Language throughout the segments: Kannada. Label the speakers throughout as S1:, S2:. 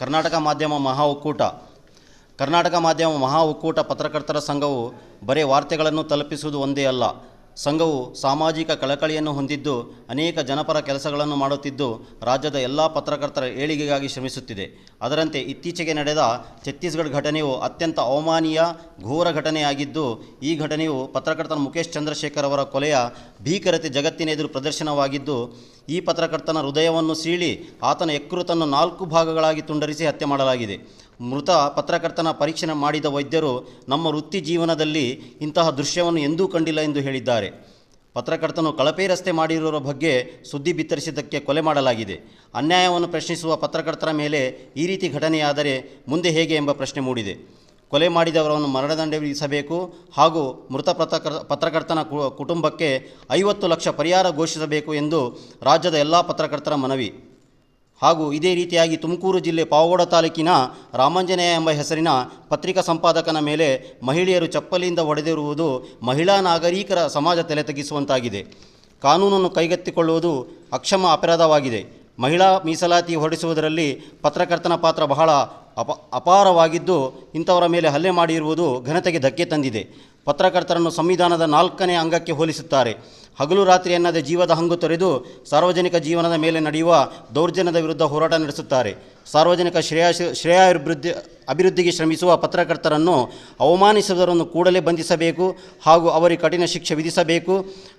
S1: ಕರ್ನಾಟಕ ಮಾಧ್ಯಮ ಮಹಾ ಒಕ್ಕೂಟ ಕರ್ನಾಟಕ ಮಾಧ್ಯಮ ಮಹಾ ಒಕ್ಕೂಟ ಪತ್ರಕರ್ತರ ಸಂಘವು ಬರೀ ವಾರ್ತೆಗಳನ್ನು ತಲುಪಿಸುವುದು ಒಂದೇ ಅಲ್ಲ. ಸಂಘವು ಸಾಮಾಜಿಕ ಕಳಕಳಿಯನ್ನು ಹೊಂದಿದ್ದು ಅನೇಕ ಜನಪರ ಕೆಲಸಗಳನ್ನು ಮಾಡುತ್ತಿದ್ದು ರಾಜ್ಯದ ಎಲ್ಲ ಪತ್ರಕರ್ತರ ಏಳಿಗೆಗಾಗಿ ಶ್ರಮಿಸುತ್ತಿದೆ. ಅದರಂತೆ ಇತ್ತೀಚೆಗೆ ನಡೆದ ಛತ್ತೀಸ್ಗಢ ಘಟನೆಯು ಅತ್ಯಂತ ಅವಮಾನೀಯ, ಘೋರ ಘಟನೆಯಾಗಿದ್ದು, ಈ ಘಟನೆಯು ಪತ್ರಕರ್ತ ಮುಖೇಶ್ ಚಂದ್ರಶೇಖರ್ ಅವರ ಕೊಲೆಯ ಭೀಕರತೆ ಜಗತ್ತಿನ ಎದುರು ಪ್ರದರ್ಶನವಾಗಿದ್ದು, ಈ ಪತ್ರಕರ್ತನ ಹೃದಯವನ್ನು ಸೀಳಿ ಆತನ ಯಕೃತನ್ನು ನಾಲ್ಕು ಭಾಗಗಳಾಗಿ ತುಂಡರಿಸಿ ಹತ್ಯೆ ಮಾಡಲಾಗಿದೆ. ಮೃತ ಪತ್ರಕರ್ತನ ಪರೀಕ್ಷೆ ಮಾಡಿದ ವೈದ್ಯರು ನಮ್ಮ ವೃತ್ತಿ ಜೀವನದಲ್ಲಿ ಇಂತಹ ದೃಶ್ಯವನ್ನು ಎಂದೂ ಕಂಡಿಲ್ಲ ಎಂದು ಹೇಳಿದ್ದಾರೆ. ಪತ್ರಕರ್ತನು ಕಳಪೆ ರಸ್ತೆ ಮಾಡಿರುವ ಬಗ್ಗೆ ಸುದ್ದಿ ಬಿತ್ತರಿಸಿದ್ದಕ್ಕೆ ಕೊಲೆ ಮಾಡಲಾಗಿದೆ. ಅನ್ಯಾಯವನ್ನು ಪ್ರಶ್ನಿಸುವ ಪತ್ರಕರ್ತರ ಮೇಲೆ ಈ ರೀತಿ ಘಟನೆಯಾದರೆ ಮುಂದೆ ಹೇಗೆ ಎಂಬ ಪ್ರಶ್ನೆ ಮೂಡಿದೆ. ಕೊಲೆ ಮಾಡಿದವರನ್ನು ಮರಣದಂಡ ವಿಧಿಸಬೇಕು ಹಾಗೂ ಮೃತ ಪತ್ರಕರ್, ಪತ್ರಕರ್ತನ ಕುಟುಂಬಕ್ಕೆ ಐವತ್ತು ಲಕ್ಷ ಪರಿಹಾರ ಘೋಷಿಸಬೇಕು ಎಂದು ರಾಜ್ಯದ ಎಲ್ಲ ಪತ್ರಕರ್ತರ ಮನವಿ. ಹಾಗೂ ಇದೇ ರೀತಿಯಾಗಿ ತುಮಕೂರು ಜಿಲ್ಲೆ ಪಾವಗಡ ತಾಲೂಕಿನ ರಾಮಾಂಜನೇಯ ಎಂಬ ಹೆಸರಿನ ಪತ್ರಿಕಾ ಸಂಪಾದಕನ ಮೇಲೆ ಮಹಿಳೆಯರು ಚಪ್ಪಲಿಯಿಂದ ಹೊಡೆದಿರುವುದು ಮಹಿಳಾ ನಾಗರಿಕರ ಸಮಾಜ ತಲೆ ತಗ್ಗಿಸುವಂತಾಗಿದೆ ಕಾನೂನನ್ನು ಕೈಗೆತ್ತಿಕೊಳ್ಳುವುದು ಅಕ್ಷಮ ಅಪರಾಧವಾಗಿದೆ. ಮಹಿಳಾ ಮೀಸಲಾತಿ ಹೊರಡಿಸುವುದರಲ್ಲಿ ಪತ್ರಕರ್ತನ ಪಾತ್ರ ಬಹಳ ಅಪ, ಅಪಾರವಾಗಿದ್ದು ಇಂಥವರ ಮೇಲೆ ಹಲ್ಲೆ ಮಾಡಿರುವುದು ಘನತೆಗೆ ಧಕ್ಕೆ ತಂದಿದೆ. ಪತ್ರಕರ್ತರನ್ನು ಸಂವಿಧಾನದ ನಾಲ್ಕನೇ ಅಂಗಕ್ಕೆ ಹೋಲಿಸುತ್ತಾರೆ. ಹಗಲು ರಾತ್ರಿ ಎನ್ನದೇ ಜೀವದ ಹಂಗು ತೊರೆದು ಸಾರ್ವಜನಿಕ ಜೀವನದ ಮೇಲೆ ನಡೆಯುವ ದೌರ್ಜನ್ಯದ ವಿರುದ್ಧ ಹೋರಾಟ ನಡೆಸುತ್ತಾರೆ. ಸಾರ್ವಜನಿಕ ಶ್ರೇಯ ಶ್ರೇಯಾಭಿವೃದ್ಧಿ, ಅಭಿವೃದ್ಧಿಗೆ ಶ್ರಮಿಸುವ ಪತ್ರಕರ್ತರನ್ನು ಅವಮಾನಿಸುವುದರನ್ನು ಕೂಡಲೇ ಬಂಧಿಸಬೇಕು ಹಾಗೂ ಅವರಿಗೆ ಕಠಿಣ ಶಿಕ್ಷೆ ವಿಧಿಸಬೇಕು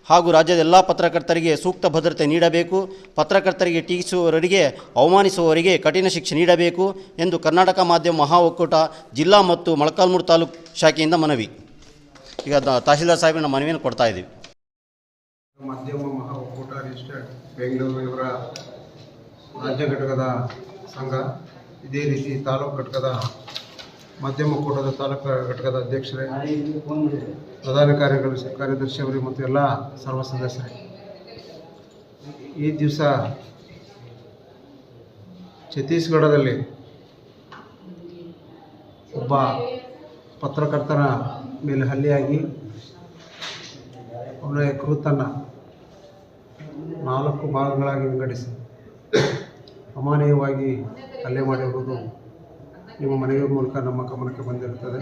S1: ಹಾಗೂ ರಾಜ್ಯದ ಎಲ್ಲ ಪತ್ರಕರ್ತರಿಗೆ ಸೂಕ್ತ ಭದ್ರತೆ ನೀಡಬೇಕು. ಪತ್ರಕರ್ತರಿಗೆ ಟೀಕಿಸುವವರಿಗೆ, ಅವಮಾನಿಸುವವರಿಗೆ ಕಠಿಣ ಶಿಕ್ಷೆ ನೀಡಬೇಕು ಎಂದು ಕರ್ನಾಟಕ ಮಾಧ್ಯಮ ಮಹಾ ಒಕ್ಕೂಟ ಜಿಲ್ಲಾ ಮತ್ತು ಮೊಳಕಾಲ್ಮೂರು ತಾಲೂಕು ಶಾಖೆಯಿಂದ ಮನವಿ. ಈಗ ತಹಶೀಲ್ದಾರ್ ತಹಶೀಲ್ದಾರ್ ಸಾಹೇಬಿನ ಮನವಿಯನ್ನು ಕೊಡ್ತಾ ಇದ್ದೀವಿ.
S2: ಮಾಧ್ಯಮ ಮಹಾ ಒಕ್ಕೂಟ ರಿಜಿಸ್ಟರ್ಡ್ ಬೆಂಗಳೂರು ಇವರ ರಾಜ್ಯ ಘಟಕದ ಸಂಘ, ಇದೇ ರೀತಿ ತಾಲೂಕು ಘಟಕದ ಮಾಧ್ಯಮ ಕೂಟದ ತಾಲೂಕು ಘಟಕದ ಅಧ್ಯಕ್ಷರೇ, ಪ್ರಧಾನ ಕಾರ್ಯದರ್ಶಿ ಕಾರ್ಯದರ್ಶಿ ಅವರಿಗೆ ಮತ್ತು ಎಲ್ಲ ಸರ್ವ ಸದಸ್ಯರೇ. ಈ ದಿವಸ ಛತ್ತೀಸ್ಗಢದಲ್ಲಿ ಒಬ್ಬ ಪತ್ರಕರ್ತರ ಮೇಲೆ ಹಲ್ಲೆಯಾಗಿ ಅವನ ಕೃತನ್ನು ನಾಲ್ಕು ಭಾಗಗಳಾಗಿ ವಿಂಗಡಿಸಿ. ಅಮಾನೀಯವಾಗಿ ಹಲ್ಲೆ ಮಾಡಿರುವುದು ನಿಮ್ಮ ಮನೆಯ ಮೂಲಕ ನಮ್ಮ ಗಮನಕ್ಕೆ ಬಂದಿರುತ್ತದೆ.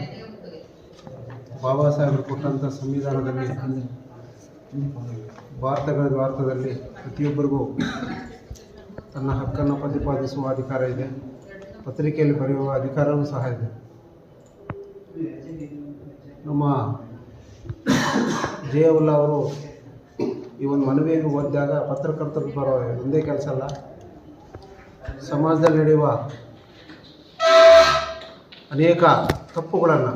S2: ಬಾಬಾ ಸಾಹೇಬರು ಕೊಟ್ಟಂಥ ಸಂವಿಧಾನದಲ್ಲಿ, ಭಾರತಗಳ ಭಾರತದಲ್ಲಿ ಪ್ರತಿಯೊಬ್ಬರಿಗೂ ತನ್ನ ಹಕ್ಕನ್ನು ಪ್ರತಿಪಾದಿಸುವ ಅಧಿಕಾರ ಇದೆ. ಪತ್ರಿಕೆಯಲ್ಲಿ ಬರೆಯುವ ಅಧಿಕಾರವೂ ಸಹ ಇದೆ. ನಮ್ಮ ಜಯವುಲ್ಲಾ ಅವರು ಈ ಒಂದು ಮನವಿಯನ್ನು ಓದಿದಾಗ ಪತ್ರಕರ್ತರು ಬರೋ ಒಂದೇ ಕೆಲಸ ಅಲ್ಲ, ಸಮಾಜದಲ್ಲಿ ನಡೆಯುವ ಅನೇಕ ತಪ್ಪುಗಳನ್ನು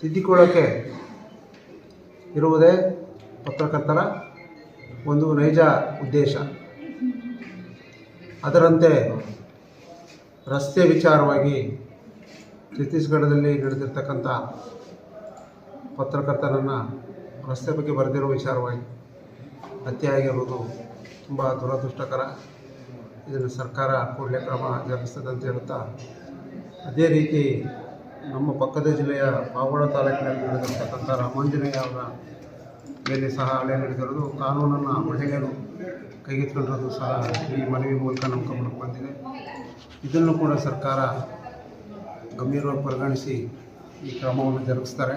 S2: ತಿದ್ದಿಕೊಳ್ಳೋಕ್ಕೆ ಇರುವುದೇ ಪತ್ರಕರ್ತರ ಒಂದು ನೈಜ ಉದ್ದೇಶ. ಅದರಂತೆ ರಸ್ತೆ ವಿಚಾರವಾಗಿ ಛತ್ತೀಸ್ಗಢದಲ್ಲಿ ನಡೆದಿರ್ತಕ್ಕಂಥ ಪತ್ರಕರ್ತನನ್ನು ರಸ್ತೆ ಬಗ್ಗೆ ಬರೆದಿರೋ ವಿಚಾರವಾಗಿ ಹತ್ಯೆ ಆಗಿರುವುದು ತುಂಬ ದುರದೃಷ್ಟಕರ. ಇದನ್ನು ಸರ್ಕಾರ ಕೂಡಲೇ ಕ್ರಮ ಜರುಗಿಸ್ತದೆ ಅಂತ ಹೇಳುತ್ತಾ, ಅದೇ ರೀತಿ ನಮ್ಮ ಪಕ್ಕದ ಜಿಲ್ಲೆಯ ಪಾವಗಡ ತಾಲೂಕಿನಲ್ಲಿ ನಡೆದಿರ್ತಕ್ಕಂಥ ರಾಮಾಂಜನೇಯ ಅವರ ಮೇಲೆ ಸಹ ಹಳೆ ನಡೆದಿರೋದು ಕಾನೂನನ್ನು ಮಹಿಳೆಯರು ಕೈಗೆತ್ತಿಕೊಂಡಿರೋದು ಸಹ ಈ ಮನವಿ ಮೂಲಕ ನಮ್ಮ ಗಮನಕ್ಕೆ ಬಂದಿದೆ. ಇದನ್ನು ಕೂಡ ಸರ್ಕಾರ ಗಂಭೀರವಾಗಿ ಪರಿಗಣಿಸಿ ಈ ಕ್ರಮವನ್ನು ಜರುಗಿಸ್ತಾರೆ.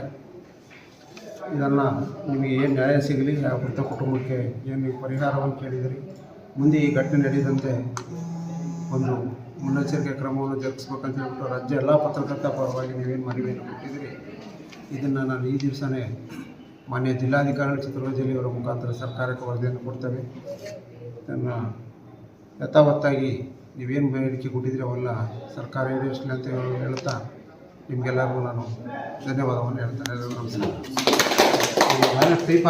S2: ಇದನ್ನು ನಿಮಗೆ ಏನು ನ್ಯಾಯ ಸಿಗಲಿ, ಆ ಮೃತ ಕುಟುಂಬಕ್ಕೆ ಏನು ನೀವು ಪರಿಹಾರವನ್ನು ಕೇಳಿದಿರಿ. ಮುಂದೆ ಈ ಘಟನೆ ನಡೆದಂತೆ ಒಂದು ಮುನ್ನೆಚ್ಚರಿಕೆ ಕ್ರಮವನ್ನು ಜರುಗಿಸ್ಬೇಕಂತ ಹೇಳ್ಬಿಟ್ಟು ರಾಜ್ಯ ಎಲ್ಲ ಪತ್ರಕರ್ತ ಪರವಾಗಿ ನೀವೇನು ಮನವಿಯನ್ನು ಕೊಟ್ಟಿದ್ದೀರಿ, ಇದನ್ನು ನಾನು ಈ ದಿವಸನೇ ಮಾನ್ಯ ಜಿಲ್ಲಾಧಿಕಾರಿಗಳು ಚಿತ್ರದುರ್ಗ ಜಿಲ್ಲೆಯವರ ಮುಖಾಂತರ ಸರ್ಕಾರಕ್ಕೆ ವರದಿಯನ್ನು ಕೊಡ್ತೇವೆ ಇದನ್ನು ಯಥಾವತ್ತಾಗಿ ನೀವೇನು ಬೇಡಿಕೆ ಕೊಟ್ಟಿದ್ದೀರಿ ಅವೆಲ್ಲ ಸರ್ಕಾರ ಈಡೇರಿಸಲಿ ಅಂತ ಹೇಳಿ ಹೇಳ್ತಾ ನಿಮಗೆಲ್ಲರಿಗೂ ನಾನು ಧನ್ಯವಾದವನ್ನು ಹೇಳ್ತೇನೆ. ಎಲ್ಲರಿಗೂ ನಮಸ್ಕಾರ ಟೈಪ್